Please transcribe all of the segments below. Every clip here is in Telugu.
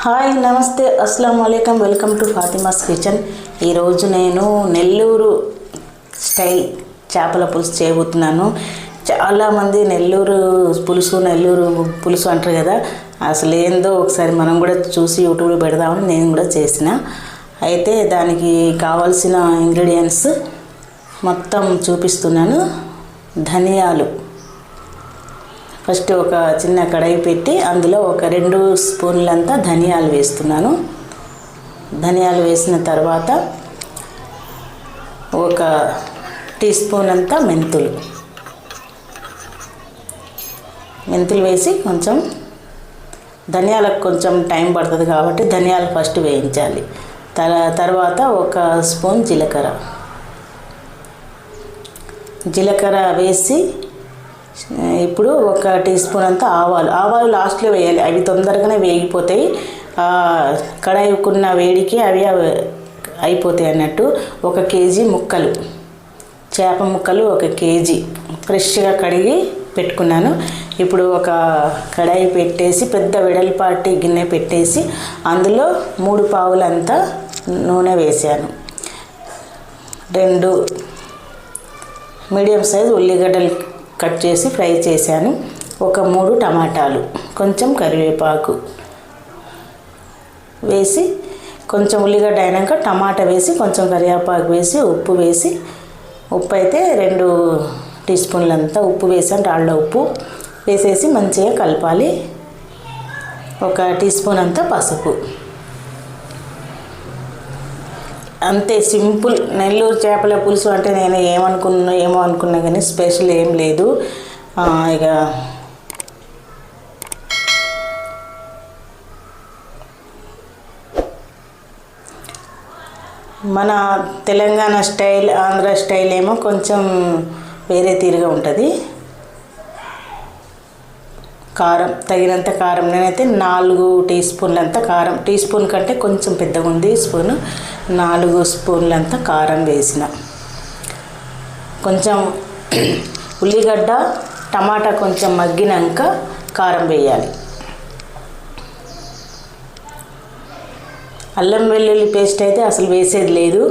హాయ్ నమస్తే అస్సలం అయికం వెల్కమ్ టు ఫాతిమాస్ కిచెన్. ఈరోజు నేను నెల్లూరు స్టైల్ చేపల పులుసు చేయబోతున్నాను. చాలామంది నెల్లూరు పులుసు నెల్లూరు పులుసు అంటారు కదా అసలు ఏందో ఒకసారి మనం కూడా చూసి యూట్యూబ్లో పెడదామని నేను కూడా చేసిన. అయితే దానికి కావాల్సిన ఇంగ్రీడియంట్స్ మొత్తం చూపిస్తున్నాను. ధనియాలు. ఫస్ట్ ఒక చిన్న కడాయి పెట్టి అందులో ఒక రెండు స్పూన్లంతా ధనియాలు వేస్తున్నాను. ధనియాలు వేసిన తర్వాత ఒక టీ స్పూన్ అంతా మెంతులు. మెంతులు వేసి కొంచెం ధనియాలకు కొంచెం టైం పడుతుంది కాబట్టి ధనియాలు ఫస్ట్ వేయించాలి. తర తర్వాత ఒక స్పూన్ జీలకర్ర. జీలకర్ర వేసి ఇప్పుడు ఒక టీ స్పూన్ అంతా ఆవాలు. ఆవాలు లాస్ట్లో వేయాలి. అవి తొందరగానే వేగిపోతాయి. కడాయికున్న వేడికి అవి అవి అయిపోతాయి అన్నట్టు. ఒక కేజీ ముక్కలు. చేప ముక్కలు ఒక కేజీ. ఫ్రెష్గా కడిగి పెట్టుకున్నాను. ఇప్పుడు ఒక కడాయి పెట్టేసి పెద్ద వెడల్పాటి గిన్నె పెట్టేసి అందులో మూడు పావులంతా నూనె వేసాను. రెండు మీడియం సైజ్ ఉల్లిగడ్డలు కట్ చేసి ఫ్రై చేశాను. ఒక మూడు టమాటాలు కొంచెం కరివేపాకు వేసి కొంచెం ఉల్లిగడ్డ అయినాక టమాటా వేసి కొంచెం కరివేపాకు వేసి ఉప్పు వేసి ఉప్పు అయితే రెండు టీ స్పూన్లంతా ఉప్పు వేసాను రాళ్ళ ఉప్పు వేసేసి మంచిగా కలపాలి. ఒక టీ స్పూన్ అంతా పసుపు. అంతే సింపుల్. నెల్లూరు చేపల పులుసు అంటే నేను ఏమనుకున్నా ఏమో అనుకున్నా కానీ స్పెషల్ ఏం లేదు. ఇక మన తెలంగాణ స్టైల్ ఆంధ్ర స్టైల్ ఏమో కొంచెం వేరే తీరుగా ఉంటుంది. కారం తగినంత కారం. నేనైతే నాలుగు టీ స్పూన్లంత కారం. టీ స్పూన్ కంటే కొంచెం పెద్దగా ఉంది స్పూన్. నాలుగు స్పూన్లంత కారం వేసిన. కొంచెం ఉల్లిగడ్డ టమాటా కొంచెం మగ్గినాక కారం వేయాలి. అల్లం వెల్లుల్లి పేస్ట్ అయితే అసలు వేసేది లేదు.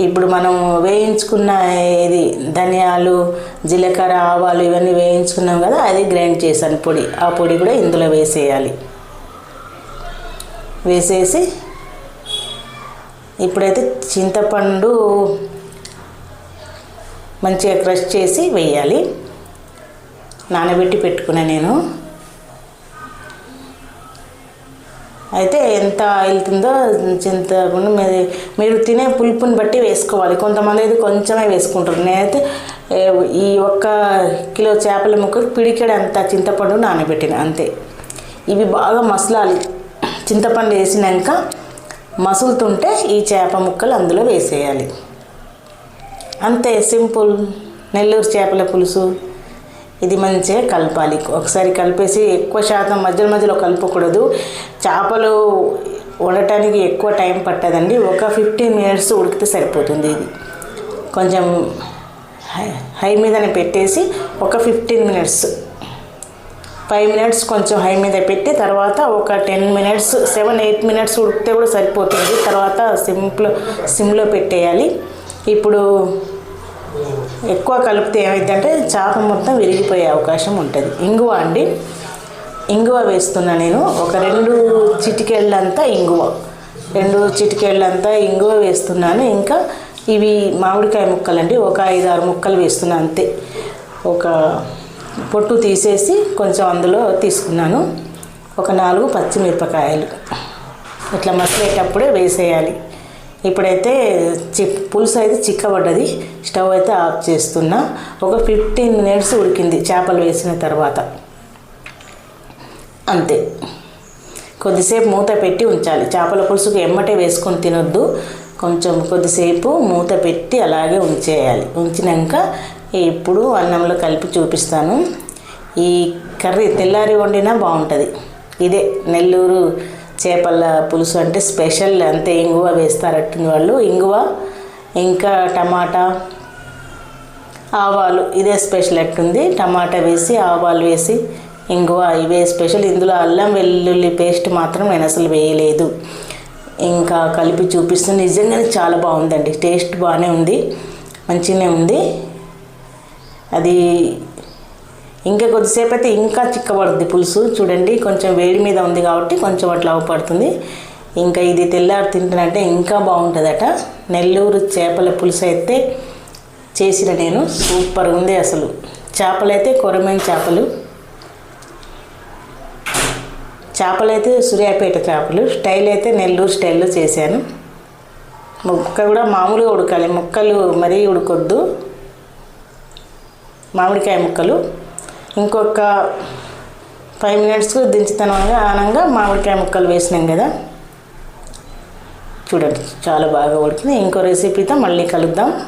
ఇప్పుడు మనం వేయించుకున్న ఇది ధనియాలు జీలకర్ర ఆవాలు ఇవన్నీ వేయించుకున్నాం కదా అది గ్రైండ్ చేశాను పొడి. ఆ పొడి కూడా ఇందులో వేసేయాలి. వేసేసి ఇప్పుడైతే చింతపండు మంచిగా క్రష్ చేసి వేయాలి. నానబెట్టి పెట్టుకున్నా నేను. అయితే ఎంత వెళ్తుందో చింతపండు మీరు మీరు తినే పులుపుని బట్టి వేసుకోవాలి. కొంతమంది అయితే కొంచెమే వేసుకుంటారు. నేనైతే ఈ ఒక్క కిలో చేపల ముక్కకు పిడికెడు అంత చింతపండు నానబెట్టిన అంతే. ఇవి బాగా మసలాలి. చింతపండు వేసినాక మసులుతుంటే ఈ చేప ముక్కలు అందులో వేసేయాలి. అంతే సింపుల్. నెల్లూరు చేపల పులుసు. ఇది మంచిగా కలపాలి. ఒకసారి కలిపేసి ఎక్కువ శాతం మధ్యలో మధ్యలో కలపకూడదు. చేపలు ఉడటానికి ఎక్కువ టైం పట్టదండి. ఒక ఫిఫ్టీన్ మినిట్స్ ఉడికితే సరిపోతుంది ఇది. కొంచెం హై హై మీదనే పెట్టేసి ఒక ఫిఫ్టీన్ మినిట్స్ ఫైవ్ మినిట్స్ కొంచెం హై మీద పెట్టి తర్వాత ఒక ten minutes seven eight minutes ఉడికితే కూడా సరిపోతుంది. తర్వాత సిమ్లో సిమ్లో పెట్టేయాలి. ఇప్పుడు ఎక్కువ కలిపితే ఏమైందంటే చేప మొత్తం విరిగిపోయే అవకాశం ఉంటుంది. ఇంగువ అండి. ఇంగువ వేస్తున్నా నేను. ఒక రెండు చిటికెళ్ళంతా ఇంగువ. రెండు చిటికెళ్ళంతా ఇంగువ వేస్తున్నాను. ఇంకా ఇవి మామిడికాయ ముక్కలండి. ఒక ఐదు ఆరు ముక్కలు వేస్తున్నా అంతే. ఒక పొట్టు తీసేసి కొంచెం అందులో తీసుకున్నాను. ఒక నాలుగు పచ్చిమిరపకాయలు. ఇట్లా మసిలేటప్పుడే వేసేయాలి. ఇప్పుడైతే చి పులుసు అయితే చిక్కబడ్డది. స్టవ్ అయితే ఆఫ్ చేస్తున్నా. ఒక ఫిఫ్టీన్ మినిట్స్ ఉడికింది చేపలు వేసిన తర్వాత. అంతే. కొద్దిసేపు మూత పెట్టి ఉంచాలి. చేపల పులుసుకు ఎమ్మటే వేసుకొని తినొద్దు. కొంచెం కొద్దిసేపు మూత పెట్టి అలాగే ఉంచేయాలి. ఉంచినాక ఇప్పుడు అన్నంలో కలిపి చూపిస్తాను. ఈ కర్రీ తెల్లారి వండినా బాగుంటుంది. ఇదే నెల్లూరు చేపల పులుసు అంటే స్పెషల్ అంతే ఇంగువ వేస్తారట్టుంది వాళ్ళు. ఇంగువ ఇంకా టమాటా ఆవాలు ఇదే స్పెషల్ అట్టుంది. టమాటా వేసి ఆవాలు వేసి ఇంగువ ఇవే స్పెషల్. ఇందులో అల్లం వెల్లుల్లి పేస్ట్ మాత్రం నేను అసలు వేయలేదు. ఇంకా కలిపి చూపిస్తుంది నిజంగానే చాలా బాగుందండి. టేస్ట్ బాగానే ఉంది. మంచిగానే ఉంది. అది ఇంకా కొద్దిసేపు అయితే ఇంకా చిక్కబడుతుంది పులుసు. చూడండి కొంచెం వేడి మీద ఉంది కాబట్టి కొంచెం అట్లా అవపడుతుంది. ఇంకా ఇది తెల్లారి తింటానంటే ఇంకా బాగుంటుందట. నెల్లూరు చేపల పులుసు అయితే చేసిన నేను. సూపర్గా ఉంది అసలు. చేపలు అయితే కొరమైన చేపలు. చేపలు అయితే సూర్యాపేట చేపలు. స్టైల్ అయితే నెల్లూరు స్టైల్లో చేశాను. ముక్క కూడా మామూలుగా ఉడకాలి. ముక్కలు మరీ ఉడకొద్దు. మామిడికాయ ముక్కలు. ఇంకొక ఫైవ్ మినిట్స్ దించుతానంగా ఆనంగా మామిడికాయ ముక్కలు వేసినాం కదా. చూడండి చాలా బాగా ఉడికింది. ఇంకో రెసిపీతో మళ్ళీ కలుద్దాం.